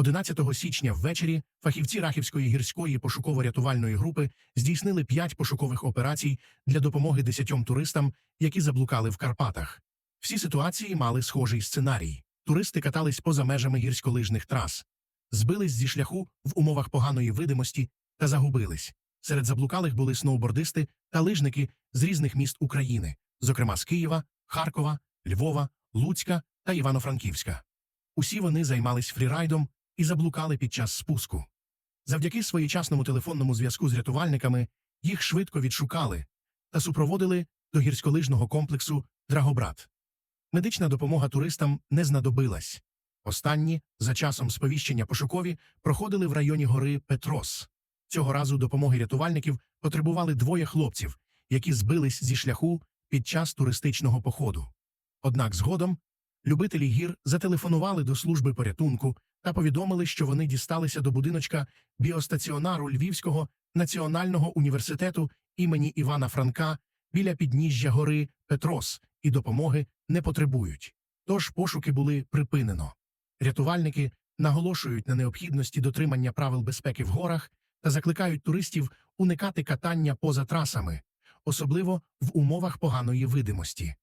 11 січня ввечері фахівці Рахівської гірської пошуково-рятувальної групи здійснили п'ять пошукових операцій для допомоги десятьом туристам, які заблукали в Карпатах. Всі ситуації мали схожий сценарій. Туристи катались поза межами гірськолижних трас, збились зі шляху в умовах поганої видимості та загубились. Серед заблукалих були сноубордисти та лижники з різних міст України, зокрема з Києва, Харкова, Львова, Луцька та Івано-Франківська. Усі вони займались фрірайдом і заблукали під час спуску. Завдяки своєчасному телефонному зв'язку з рятувальниками їх швидко відшукали та супроводили до гірськолижного комплексу Драгобрат. Медична допомога туристам не знадобилась. Останні, за часом сповіщення пошукові, проходили в районі гори Петрос. Цього разу допомоги рятувальників потребували двоє хлопців, які збились зі шляху під час туристичного походу. Однак згодом любителі гір зателефонували до служби порятунку та повідомили, що вони дісталися до будиночка біостаціонару Львівського національного університету імені Івана Франка біля підніжжя гори Петрос і допомоги не потребують. Тож пошуки були припинено. Рятувальники наголошують на необхідності дотримання правил безпеки в горах та закликають туристів уникати катання поза трасами, особливо в умовах поганої видимості.